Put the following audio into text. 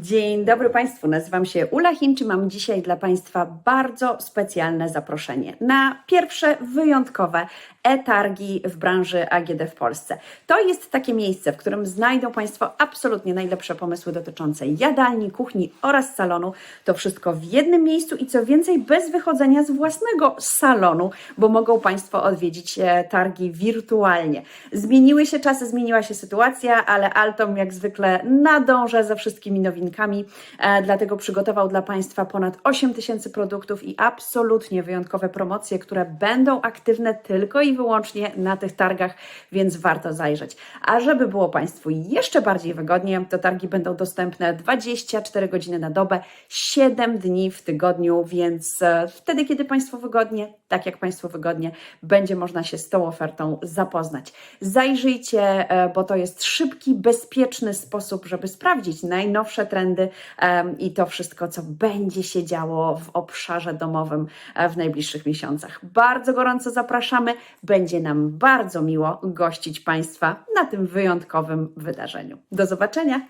Dzień dobry Państwu, nazywam się Ula Chińczy. Mam dzisiaj dla Państwa bardzo specjalne zaproszenie na pierwsze wyjątkowe e-targi w branży AGD w Polsce. To jest takie miejsce, w którym znajdą Państwo absolutnie najlepsze pomysły dotyczące jadalni, kuchni oraz salonu. To wszystko w jednym miejscu i co więcej, bez wychodzenia z własnego salonu, bo mogą Państwo odwiedzić e, targi wirtualnie. Zmieniły się czasy, zmieniła się sytuacja, ale Altom jak zwykle nadąża ze wszystkimi nowinkami, e, dlatego przygotował dla Państwa ponad 8 tysięcy produktów i absolutnie wyjątkowe promocje, które będą aktywne tylko i wyłącznie na tych targach, więc warto zajrzeć. A żeby było Państwu jeszcze bardziej wygodnie, to targi będą dostępne 24 godziny na dobę, 7 dni w tygodniu, więc e, wtedy, kiedy Państwu wygodnie, tak jak Państwu wygodnie, będzie można się z tą ofertą zapoznać. Zajrzyjcie, e, bo to jest szybki, bezpieczny sposób, żeby sprawdzić najnowsze trendy em, i to wszystko, co będzie się działo w obszarze domowym e, w najbliższych miesiącach. Bardzo gorąco zapraszamy. Będzie nam bardzo miło gościć Państwa na tym wyjątkowym wydarzeniu. Do zobaczenia!